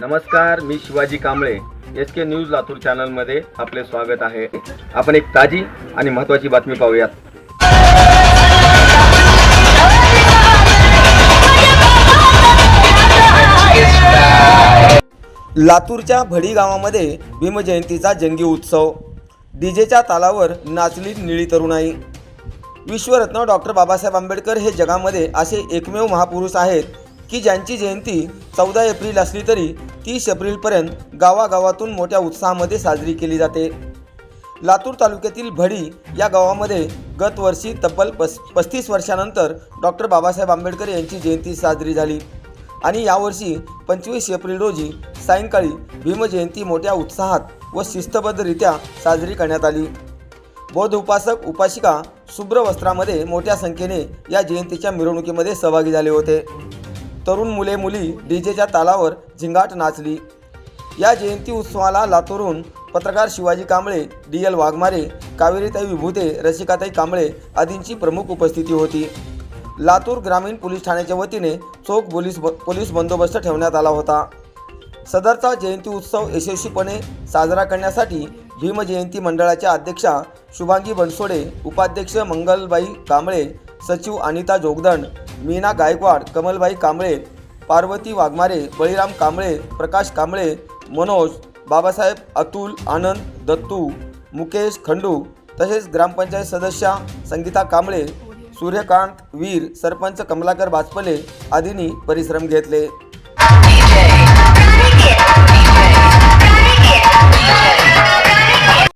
नमस्कार मी Shivaji Kamble. S K news Latur चॅनलमध्ये आपले स्वागत आहे. आपण एक ताजी आणि महत्त्वाची बातमी पाहूयात. लातूरच्या भडी गावामध्ये भीमजयंतीचा जंगी उत्सव. डीजेच्या तालावर नाचली निळी तरुणाई. विश्वरत्न डॉक्टर बाबासाहेब आंबेडकर हे जगामध्ये असे एकमेव महापुरुष आहेत की ज्यांची जयंती चौदा एप्रिल असली तरी तीस एप्रिलपर्यंत गावागावातून मोठ्या उत्साहामध्ये साजरी केली जाते. लातूर तालुक्यातील भडी या गावामध्ये गतवर्षी तब्बल पस पस्तीस वर्षानंतर डॉक्टर बाबासाहेब आंबेडकर यांची जयंती साजरी झाली. आणि यावर्षी पंचवीस एप्रिल रोजी सायंकाळी भीमजयंती मोठ्या उत्साहात व शिस्तबद्धरित्या साजरी करण्यात आली. बौद्ध उपासक उपासिका शुभ्र वस्त्रामध्ये मोठ्या संख्येने या जयंतीच्या मिरवणुकीमध्ये सहभागी झाले होते. तरुण मुले मुली डीजेच्या तालावर झिंगाट नाचली. या जयंती उत्सवाला लातूरहून पत्रकार शिवाजी कांबळे डी एल वाघमारे कावेरीताई विभूते रसिकाताई कांबळे आदींची प्रमुख उपस्थिती होती. लातूर ग्रामीण पोलीस ठाण्याच्या वतीने चोख पोलीस पोलीस बंदोबस्त ठेवण्यात आला होता. सदरचा जयंती उत्सव यशस्वीपणे साजरा करण्यासाठी भीमजयंती मंडळाच्या अध्यक्षा शुभांगी बनसोडे उपाध्यक्ष मंगलबाई कांबळे सचिव अनिता जोगदंड मीना गायकवाड कमलबाई कांबळे पार्वती वाघमारे बळीराम कांबळे प्रकाश कांबळे मनोज बाबासाहेब अतुल आनंद दत्तू मुकेश खंडू तसेच ग्रामपंचायत सदस्या संगीता कांबळे सूर्यकांत वीर सरपंच कमलाकर बाचपले आदींनी परिश्रम घेतले.